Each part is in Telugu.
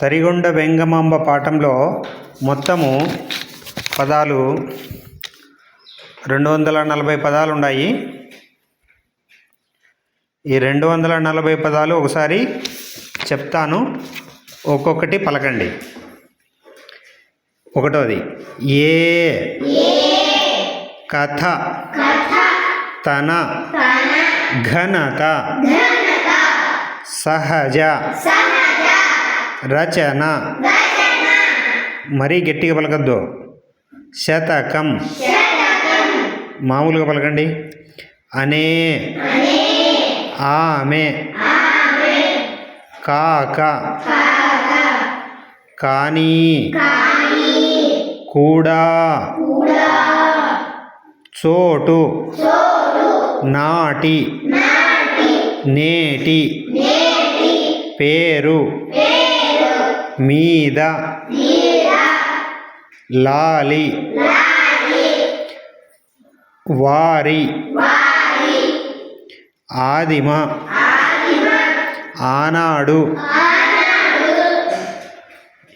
తరిగొండ వెంగమాంబ పాఠంలో మొత్తము పదాలు రెండు వందల నలభై పదాలు ఉన్నాయి. ఈ రెండు వందల నలభై పదాలు ఒకసారి చెప్తాను. ఒక్కొక్కటి పలకండి. ఒకటోది ఏ కథ తన ఘనత సహజ రచన. మరీ గట్టిగా పలకద్దు. శతకం. మామూలుగా పలకండి. అనే. ఆమె. కాక. కానీ. కూడా. చోటు. నాటి. నేటి. పేరు. మీద లాలి వారి ఆదిమ ఆనాడు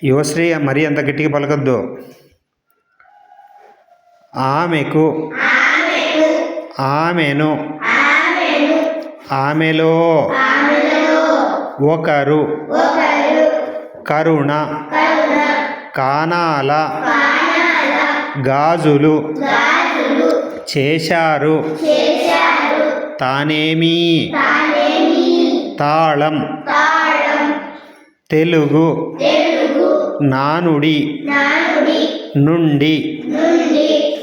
యువశ్రీ మరీ అంత గట్టిగా పలకద్దు. ఆమెకు ఆమెను ఆమెలో ఒకరు కరుణ కానాల గాజులు చేశారు తానేమి తాళం తెలుగు నానుడి నుండి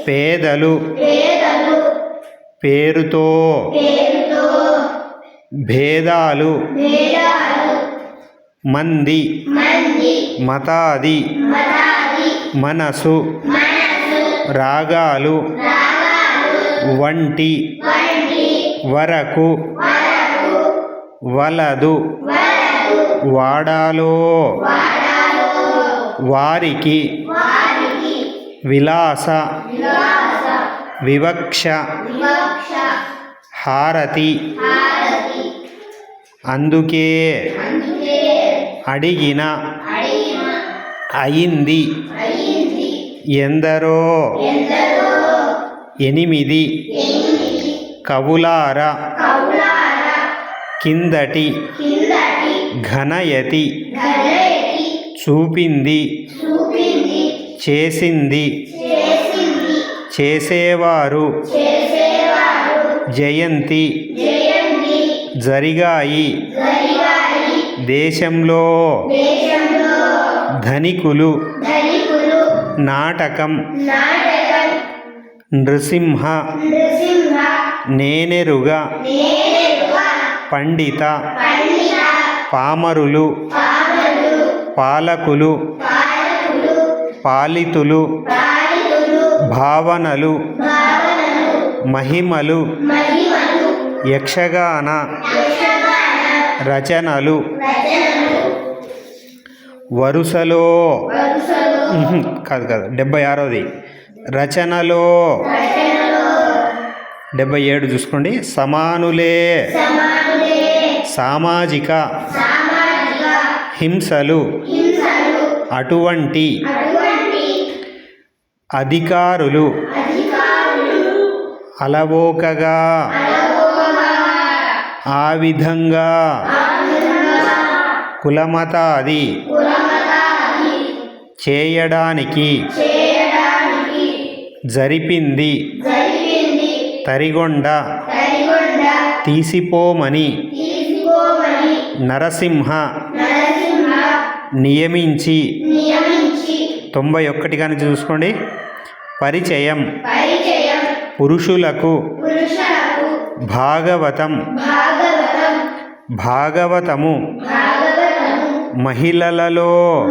పేదలు పేరుతో భేదాలు మంది మతాది మనసు రాగాలు వంటి వరకు వలదు వాడాలో వారికి విలాస వివక్ష హారతి అందుకే అడిగిన అయింది. ఎందరో ఎనిమిది కవులార కిందటి ఘనయతి చూపింది. చేసింది. చేసేవారు జయంతి జరిగాయి. దేశంలో ధనికులు నాటకం నృసింహ నేనెరుగా పండిత పామరులు పాలకులు పాలితులు భావనలు మహిమలు యక్షగాన రచనలు. వరుసలో. కాదు కాదు డెబ్బై ఆరోది. రచనలో. డెబ్బై ఏడు చూసుకోండి. సమానులే. సామాజిక. హింసలు. అటువంటి. అధికారులు. అలవోకగా. ఆ విధంగా కులమతాది చేయడానికి జరిపింది తరిగొండ తీసిపోమని నరసింహ నియమించి తొంభై ఒకటి కానీ చూసుకోండి. పరిచయం పురుషులకు భాగవతం భాగవతము. మహిళలలో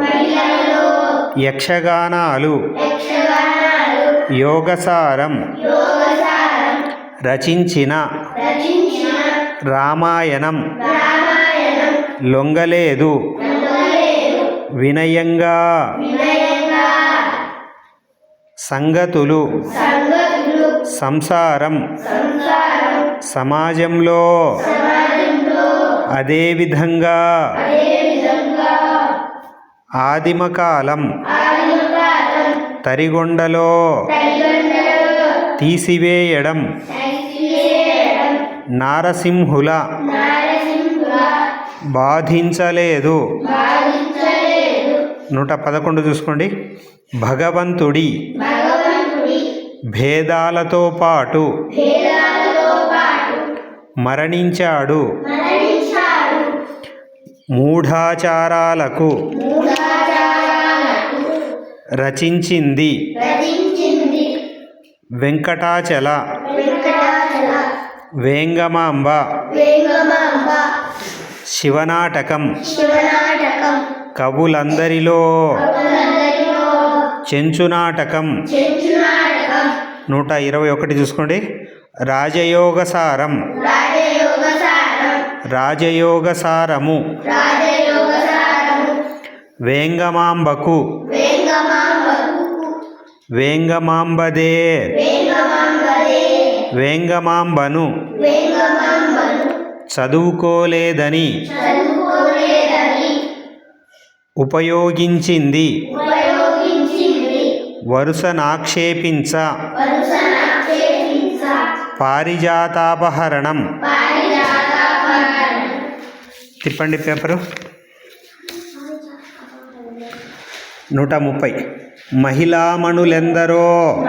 యక్షగానాలు. యోగసారం. రచించిన. రామాయణం. లొంగలేదు. వినయంగా. సంగతులు. సంసారం. సమాజంలో. అదేవిధంగా ఆదిమకాలం తరిగొండలో తీసివేయడం నారసింహుల బాధించలేదు నూట పదకొండు చూసుకోండి. భగవంతుడి భేదాలతో పాటు మరణించాడు. మూఢాచారాలకు రచించింది వెంకటాచల వేంగమాంబ శివనాటకం కవులందరిలో చెంచునాటకం నూట ఇరవై ఒకటి చూసుకోండి. రాజయోగసారం రాజయోగసారము. వేంగమాంబకు. వేంగమాంబదే. వేంగమాంబను. చదువుకోలేదని. ఉపయోగించింది. వరుసనాక్షేపించ వరుసనాక్షేపించ పారిజాతాపహరణం. పారిజాతాపహరణం తిప్పండి పేపరు. నూట ముప్పై. మహిళామణులెందరో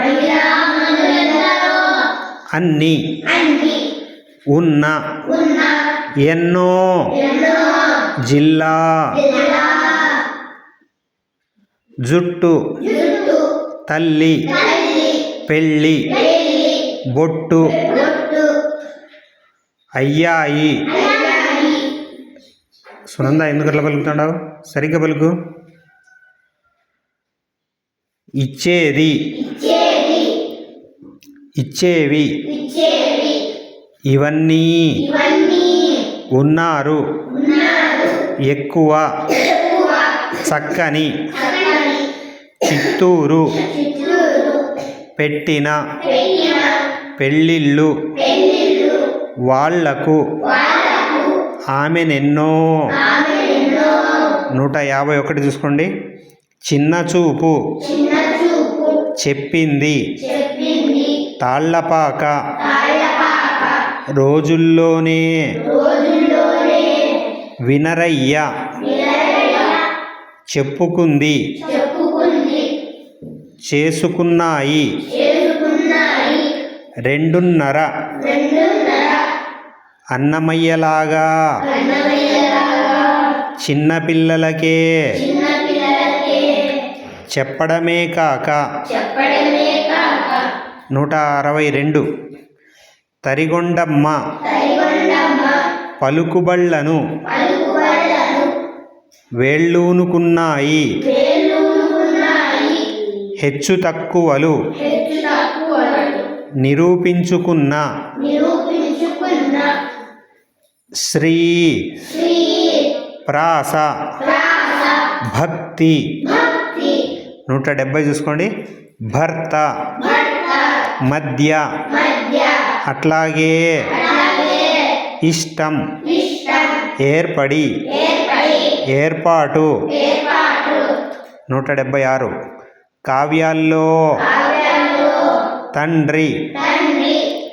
అన్ని. ఉన్న. ఎన్నో. జిల్లా. జుట్టు. తల్లి. పెళ్ళి. బొట్టు. అయ్యాయి. సునంద ఎందుకు అట్లా పలుకుతున్నావు? సరిగ్గా పలుకు. ఇచ్చేది. ఇచ్చేవి. ఇవన్నీ ఉన్నారు. ఎక్కువ. చక్కని. చిత్తూరు. పెట్టిన. పెళ్ళిళ్ళు. వాళ్ళకు. ఆమెనెన్నో. ఆమె ఎన్నో నూట యాభై ఒకటి చూసుకోండి. చిన్న చూపు. చెప్పింది. తాళ్ళపాక రోజుల్లోనే. వినరయ్య. చెప్పుకుంది. చేసుకున్నాయి. రెండున్నర. అన్నమయ్యలాగా. చిన్నపిల్లలకే. చిన్న పిల్లలకే చెప్పడమే కాక. నూట అరవై రెండు. తరిగొండమ్మ. పలుకుబళ్ళను పలుకుబళ్ళను. వేళ్ళూనుకున్నాయి. హెచ్చు తక్కువలు నిరూపించుకున్న. శ్రీ ప్రాస భక్తి. నూట డెబ్బై చూసుకోండి. భర్త. మధ్య. అట్లాగే ఇష్టం. ఏర్పడి. ఏర్పాటు. నూట డెబ్బై ఆరు. కావ్యాల్లో. తండ్రి.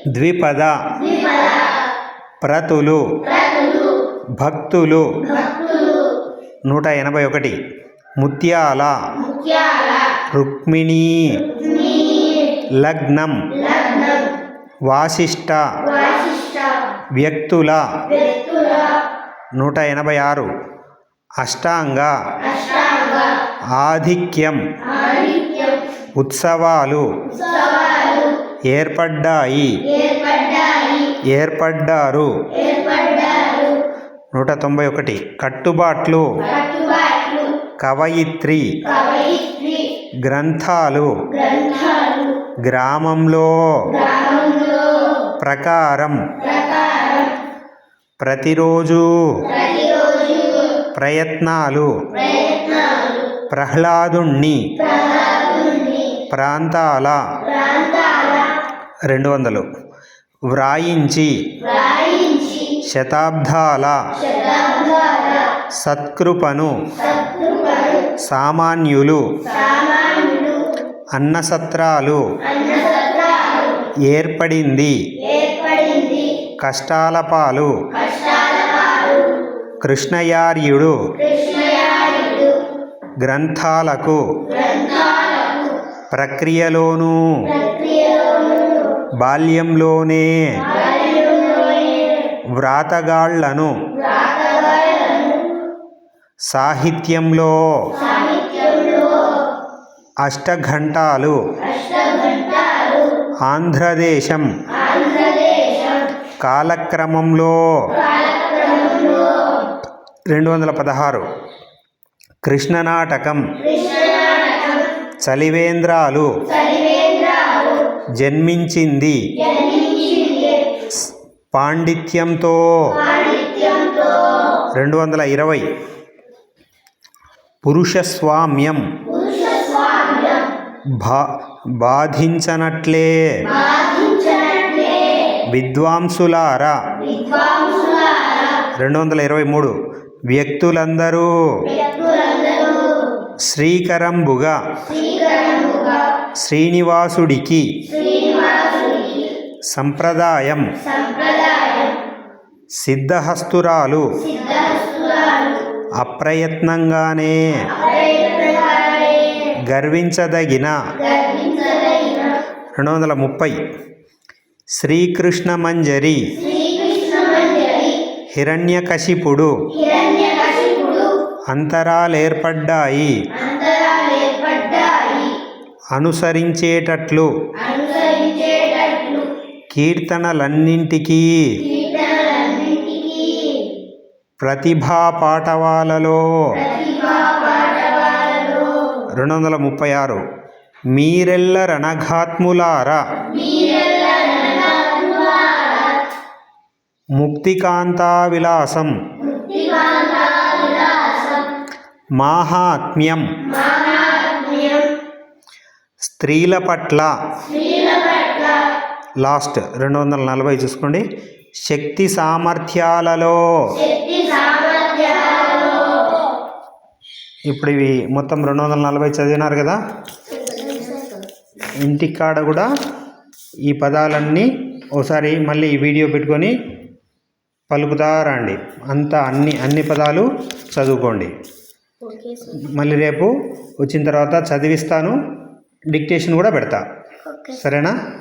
ద్విపద. ప్రతులు. భక్తులు. నూట ఎనభై ఒకటి. ముత్యాల. రుక్మిణీ. లగ్నం. వాసిష్ట. వ్యక్తుల. నూట ఎనభై ఆరు. అష్టాంగ. ఆధిక్యం. ఉత్సవాలు. ఏర్పడ్డాయి. ఏర్పడ్డారు. నూట తొంభై ఒకటి. కట్టుబాట్లు. కవయిత్రి. గ్రంథాలు. గ్రామంలో. ప్రకారం. ప్రతిరోజు. ప్రయత్నాలు. ప్రహ్లాదుణ్ణి. ప్రాంతాల. రెండు వందలు. వ్రాయించి శతాబ్దాల సత్కృపను సామాన్యులు అన్నసత్రాలు ఏర్పడింది. కష్టాల పాలు కృష్ణయార్యుడు గ్రంథాలకు ప్రక్రియలోను బాల్యంలోనే వ్రాతగాళ్ళను సాహిత్యంలో అష్టఘంటాలు ఆంధ్రదేశం కాలక్రమంలో రెండు వందల పదహారు కృష్ణనాటకం చలివేంద్రాలు జన్మించింది. పాండిత్యంతో. రెండు వందల ఇరవై. పురుషస్వామ్యం. బా బాధించనట్లే. విద్వాంసులారా. రెండు వందల ఇరవై మూడు. వ్యక్తులందరూ. శ్రీకరంబుగా. శ్రీనివాసుడికి సంప్రదాయం. సిద్ధహస్తురాలు. అప్రయత్నంగానే గర్వించదగిన రెండు వందల ముప్పై శ్రీకృష్ణ మంజరి శ్రీకృష్ణమంజరి హిరణ్యకశిపుడు అంతరాలేర్పడ్డాయి. అనుసరించేటట్లు. కీర్తనలన్నింటికీ. ప్రతిభా పాఠవాలలో రెండు వందల ముప్పై ఆరు మీరెల్ల రణఘాత్ములారా. ముక్తికాంతా విలాసం మహాత్మ్యం. స్త్రీల పట్ల లాస్ట్ రెండు వందల నలభై చూసుకోండి. శక్తి సామర్థ్యాలలో శక్తి సామర్థ్యాలలో ఇప్పుడు ఇవి మొత్తం రెండు వందల నలభై చదివినారు కదా. ఇంటికాడ కూడా ఈ పదాలన్నీ ఒకసారి మళ్ళీ ఈ వీడియో పెట్టుకొని పలుకుతా రండి. అంతా అన్ని అన్ని పదాలు చదువుకోండి. మళ్ళీ రేపు వచ్చిన తర్వాత చదివిస్తాను. డిక్టేషన్ కూడా పెడతా. సరేనా?